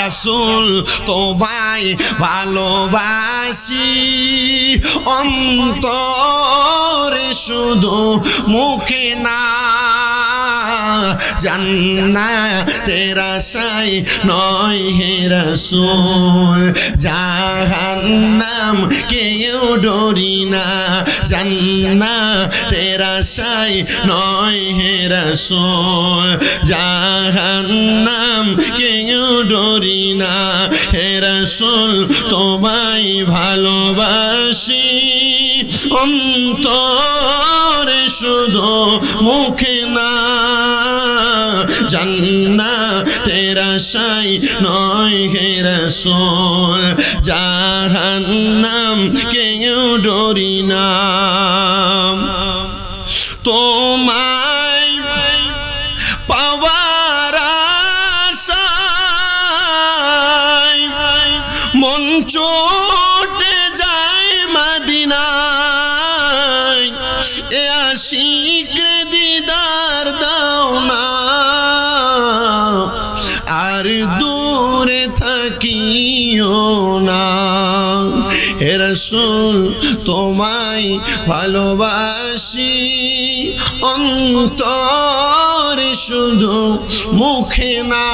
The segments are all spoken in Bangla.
রাসুল তোমায় ভালোবাসি। অন্তরে শুধু মুখে না জান্না তেরা সাই নয় হে জাহান্নাম কেউ ডরি না। জান্না তেরা নয় হে রসুল। জাহান্নাম কেউ ডরি না। হে তোমায় ভালোবাসি। অন্তরে শুধু মুখে না জান্না তেরা সাই নয় হে রসুল, জাহান্নাম কেউ ডরি না। তোমায় পাওয়ার আশায় মন চোটে যায় মাদিনায়। এ আশিকরে দূরে থাকিও না। রসুল, তোমায় ভালোবাসি। অন্তরে শুধু মুখে না।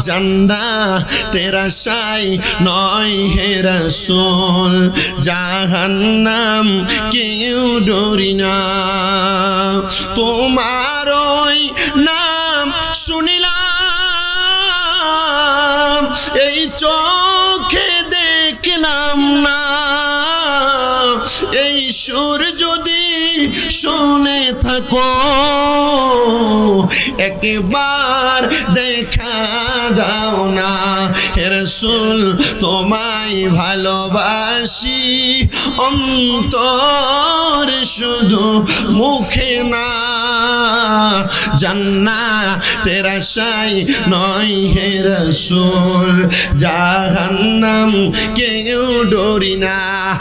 জান্না তেরা সাই নয় হে রসুল, জাহান্নাম কেউ ডরি না। তোমার ওই নাম শুনিলাম চোখে দেখলাম না। এই সুর যদি শুনে থাকো একবার দেখা দাও না। রসুল, তোমায় ভালোবাসি। অন্তর শুধু মুখে না। জান্না তেরা সাই নয় হে রসুল, জাহান্নাম কেউ ডরি না।